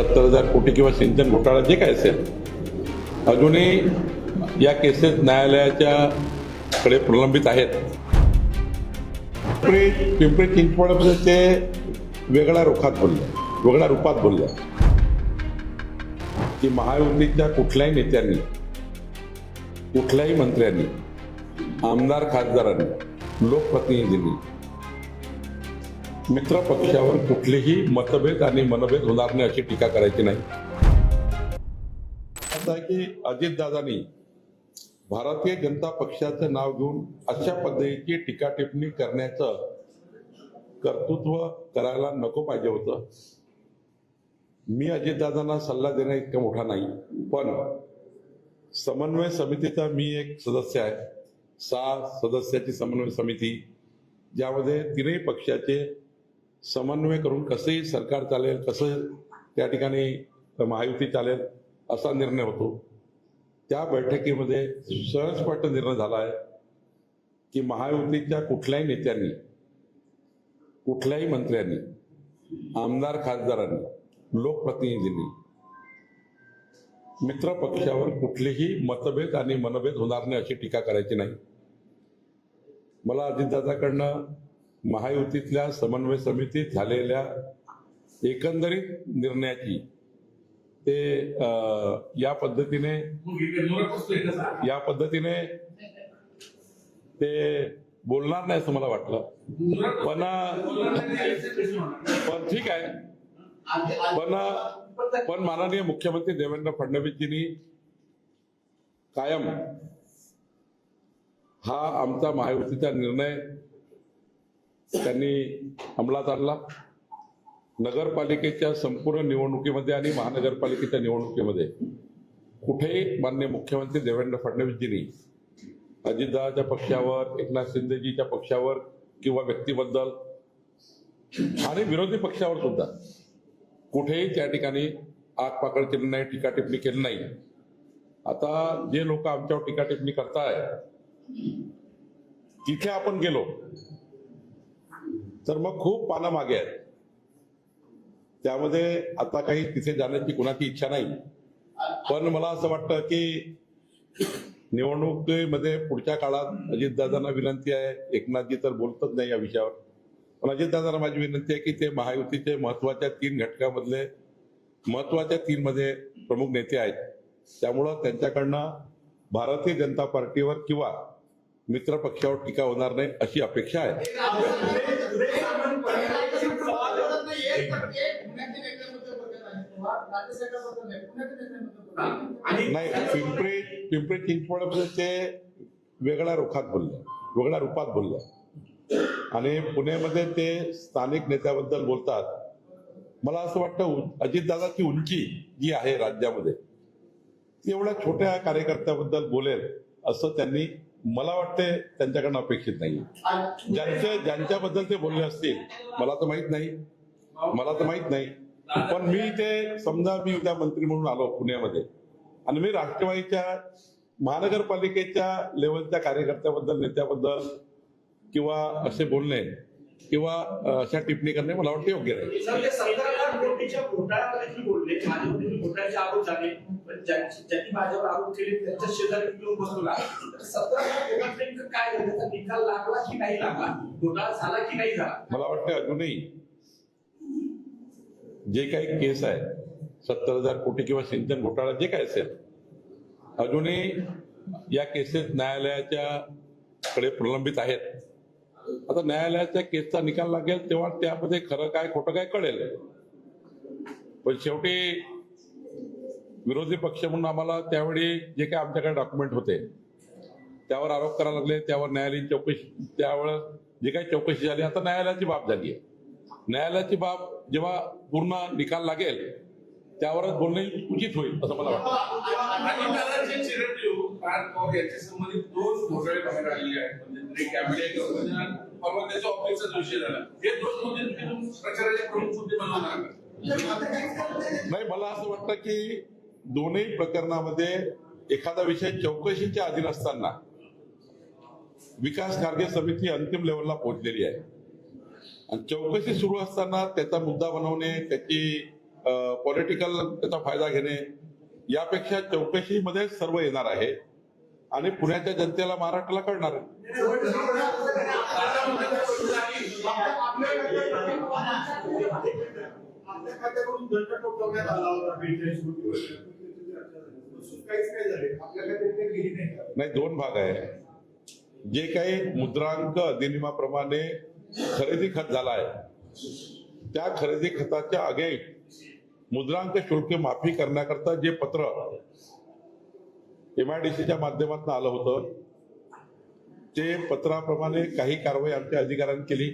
सत्तर हजार कोटी किंवा सिंचन घोटाळा जे काय असेल अजूनही या केसेस न्यायालयाच्या कडे प्रलंबित आहेत. पिंपरी पिंपरी चिंचवडमध्ये ते वेगळ्या रुखात बोलले वेगळ्या रूपात बोलले. की महायुतीच्या कुठल्याही नेत्यांनी कुठल्याही मंत्र्यांनी आमदार खासदारांनी लोकप्रतिनिधींनी मित्र पक्षावर कुठलेही मतभेद आणि मनभेद होणार नाही अशी टीका करायची नाही. असं आहे की अजितदादांनी भारतीय जनता पक्षाचं नाव घेऊन अशा पद्धतीची टीका टिप्पणी करण्याचं कर्तृत्व करायला नको पाहिजे होतं. मी अजितदादांना सल्ला देणं इतका मोठा नाही पण समन्वय समितीचा मी एक सदस्य आहे. सहा सदस्याची समन्वय समिती ज्यामध्ये तीनही पक्षाचे समन्वय करून कसंही सरकार चालेल कसं त्या ठिकाणी महायुती चालेल असा निर्णय होतो. त्या बैठकीमध्ये सहजपट निर्णय झाला आहे की महायुतीच्या कुठल्याही नेत्यांनी कुठल्याही मंत्र्यांनी आमदार खासदारांनी लोकप्रतिनिधींनी मित्र पक्षावर कुठलेही मतभेद आणि मनभेद होणार नाही अशी टीका करायची नाही. मला अजितदादाकडनं महायुतीतल्या समन्वय समितीत झालेल्या एकंदरीत निर्णयाची ते अं, या पद्धतीने या पद्धतीने ते बोलणार नाही असं मला वाटलं. पण पण ठीक आहे. पण पण माननीय मुख्यमंत्री देवेंद्र फडणवीसजींनी कायम हा आमचा महायुतीचा निर्णय त्यांनी अंमलात आणला. नगरपालिकेच्या संपूर्ण निवडणुकीमध्ये आणि महानगरपालिकेच्या निवडणुकीमध्ये कुठेही मान्य मुख्यमंत्री देवेंद्र फडणवीसजींनी अजितदादाच्या पक्षावर एकनाथ शिंदेजीच्या पक्षावर किंवा व्यक्तीबद्दल आणि विरोधी पक्षावर सुद्धा कुठेही त्या ठिकाणी आगपाकड केली नाही टीका टिप्पणी केली नाही. आता जे लोक आमच्यावर टीका टिप्पणी करताय तिथे आपण गेलो. तर मग खूप पानं मागे आहेत. त्यामध्ये आता काही तिथे जाण्याची कुणाची इच्छा नाही. पण मला असं वाटतं की निवडणुकीमध्ये पुढच्या काळात अजितदादांना विनंती आहे. एकनाथजी तर बोलतच नाही या विषयावर. पण अजितदादांना माझी विनंती आहे की ते महायुतीचे महत्त्वाच्या तीन घटकामधले महत्त्वाच्या तीन मध्ये प्रमुख नेते आहेत. त्यामुळं त्यांच्याकडनं भारतीय जनता पार्टीवर किंवा मित्र पक्षावर टीका होणार नाही अशी अपेक्षा आहे. नाही पिंपरी पिंपरी चिंचवडमध्ये ते वेगळ्या रुखात बोलले वेगळ्या रूपात बोलले. आणि पुण्यामध्ये ते स्थानिक नेत्याबद्दल बोलतात. मला असं वाटतं अजितदादाची उंची जी आहे राज्यामध्ये ती एवढ्या छोट्या कार्यकर्त्याबद्दल बोलेल असं त्यांनी मला वाटते त्यांच्याकडनं अपेक्षित नाही ज्यांचे ज्यांच्याबद्दल ते बोलले असतील मला तर माहीत नाही. मला तर माहीत नाही. पण मी ते समजा मी उद्या मंत्री म्हणून आलो पुण्यामध्ये आणि मी राष्ट्रवादीच्या महानगरपालिकेच्या लेवलच्या कार्यकर्त्याबद्दल नेत्याबद्दल किंवा असे बोलणे किंवा अशा टिप्पणी करणे मला वाटते योग्य नाही. सर आरोप झाले. पण ज्यांनी माझ्यावर आरोप केले त्यांच्या शेजारी मी येऊन बसवला तर काय झालं? निकाल लागला की नाही लागला? घोटाळा झाला की नाही झाला? मला वाटतं अजूनही जे काही केस आहे सत्तर हजार कोटी किंवा सिंचन घोटाळा जे काय असेल अजूनही या केसेस न्यायालयाच्या कडे प्रलंबित आहेत. आता न्यायालयाच्या केसचा निकाल लागेल तेव्हा त्यामध्ये खरं काय खोटं काय कळेल? पण शेवटी विरोधी पक्ष म्हणून आम्हाला त्यावेळी जे काही आमच्याकडे डॉक्युमेंट होते त्यावर आरोप करायला लागले त्यावर न्यायालयीन चौकशी त्यावेळेस जे काही चौकशी झाली आता न्यायालयाची बाब झाली आहे. न्यायालयाची बाब जेव्हा पूर्ण निकाल लागेल त्यावरच बोलणे उचित होईल असं मला वाटतं. म्हणजे? नाही मला असं वाटतं की दोन्ही प्रकरणामध्ये एखादा विषय चौकशीच्या अधीन असताना विकास कार्य समिती अंतिम लेवलला पोहोचलेली आहे. आणि चौकशी सुरू असताना त्याचा मुद्दा बनवणे त्याची पॉलिटिकल त्याचा फायदा घेणे यापेक्षा चौकशीमध्ये सर्व येणार आहे. आणि पुण्याच्या जनतेला महाराष्ट्राला कळणार आहे. नाही दोन भाग आहे. जे काही मुद्रांक अधिनियमाप्रमाणे खरेदी खत झाला आहे त्या खरेदी खताच्या आगे मुद्रांक शुल्क माफी करण्याकरता जे पत्र एमआयडीसीच्या माध्यमातून आलं होतं ते पत्राप्रमाणे काही कारवाई आमच्या अधिकाऱ्यांनी केली.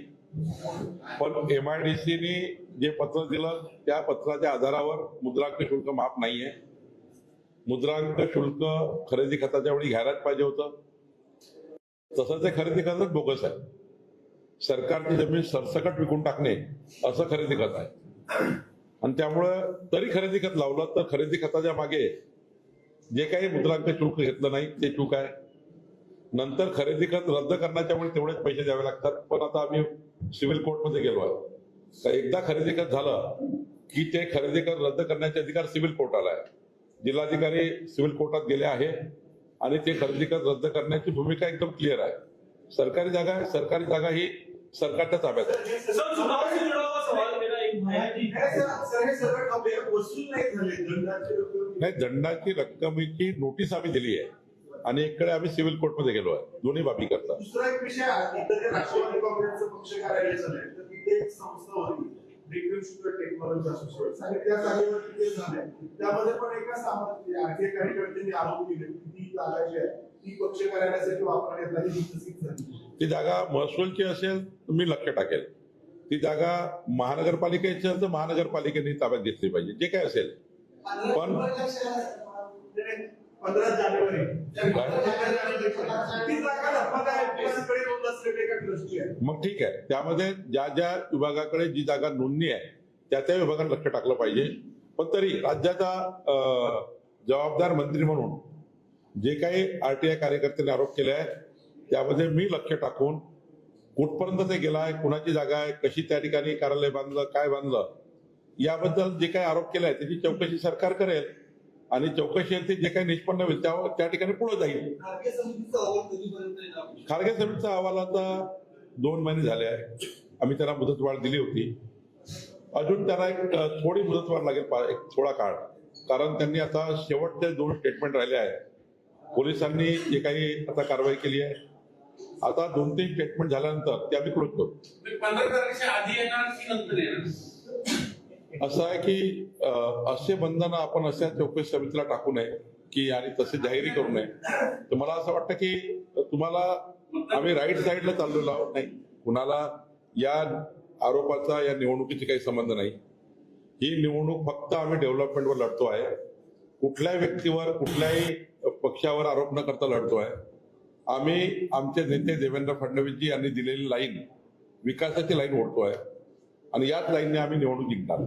पण एमआयडीसीने जे पत्र दिलं त्या पत्राच्या आधारावर मुद्रांक शुल्क माफ नाहीये. मुद्रांक शुल्क खरेदी खताच्या वेळी घ्यायलाच पाहिजे होतं. तसं ते खरेदी खतच बोगस आहे. सरकारची जमीन सरसकट विकून टाकणे असं खरेदी खत आहे. आणि त्यामुळं तरी खरेदी खत लावलं तर खरेदी खताच्या मागे जे काही मुद्रांक शुल्क घेतलं नाही ते चूक आहे. नंतर खरेदी खत रद्द करण्याच्या वेळी तेवढेच पैसे द्यावे लागतात. पण आता आम्ही सिव्हिल कोर्टमध्ये गेलो आहे. तर एकदा खरेदी खत झालं की ते खरेदी कर रद्द करण्याचे अधिकार सिव्हिल कोर्टाला आहे. जिल्हाधिकारी सिव्हिल कोर्टात गेले आहे आणि ते खरेदी खत रद्द करण्याची भूमिका एकदम क्लिअर आहे. सरकारी जागा आहे सरकारी जागा ही सरकारच्या ताब्यात आहे. नाही झाले दंडाचे रक्कम नाही दंडाची रक्कमेची नोटीस आम्ही दिली आहे. आणि इकडे आम्ही सिव्हिल कोर्टमध्ये गेलो आहे दोन्ही बाबी करता. दुसरा एक विषय जे शुगर टेक्नॉलॉजी असोसिएशन आणि त्या जागेवरती ते त्यामध्ये पण एका सामान्य आणखी कार्यकर्त्यांनी आरोप केले. ती जागा जी आहे ती पक्ष कार्यालयासाठी वापरण्यात आली तशीच झाली. ती जागा महसूलची असेल तर मी लक्ष टाकेल. ती जागा महानगरपालिकेची असेल तर महानगरपालिकेने ताब्यात घेतली पाहिजे. जे काय असेल. पण- पंधरा जानेवारी. मग ठीक आहे. त्यामध्ये ज्या ज्या विभागाकडे जी जागा नोंदणी आहे त्या त्या विभागाने लक्ष टाकलं पाहिजे. पण तरी राज्याचा जबाबदार मंत्री म्हणून जे काही आरटीआय कार्यकर्त्यांनी आरोप केले आहे त्यामध्ये मी लक्ष टाकून कुठपर्यंत ते गेलाय कुणाची जागा आहे कशी त्या ठिकाणी कार्यालय बांधलं काय बांधलं याबद्दल जे काही आरोप केलाय त्याची चौकशी सरकार करेल. आणि चौकशी जे काही निष्पन्न होईल त्यावर त्या ठिकाणी पुढे जाईल. खारगे समितीचा अहवाल आता दोन महिने झाले आहे. आम्ही त्यांना मुदतवाढ दिली होती. अजून त्यांना एक थोडी मुदतवाढ लागेल एक थोडा काळ. कारण त्यांनी आता शेवटचे दोन स्टेटमेंट राहिले आहे पोलिसांनी जे काही आता कारवाई केली आहे. आता दोन तीन स्टेटमेंट झाल्यानंतर ते आम्ही क्लोज करू पंधरा तारखेच्या आधी येणार की नंतर येणार असं आहे की असे बंधन आपण अशा चौकशी समितीला टाकू नये की आणि तसे जाहीरी करू नये. तर मला असं वाटतं की तुम्हाला आम्ही राईट साईडला चाललेलो आहोत नाही. कुणाला या आरोपाचा या निवडणुकीची काही संबंध नाही. ही निवडणूक फक्त आम्ही डेव्हलपमेंटवर लढतो आहे. कुठल्याही व्यक्तीवर कुठल्याही पक्षावर आरोप न करता लढतो आहे. आम्ही आमचे नेते देवेंद्र फडणवीसजी यांनी दिलेली लाईन विकासाची लाईन ओढतो आहे. आणि याच लाईनने आम्ही निवडणूक जिंकणार.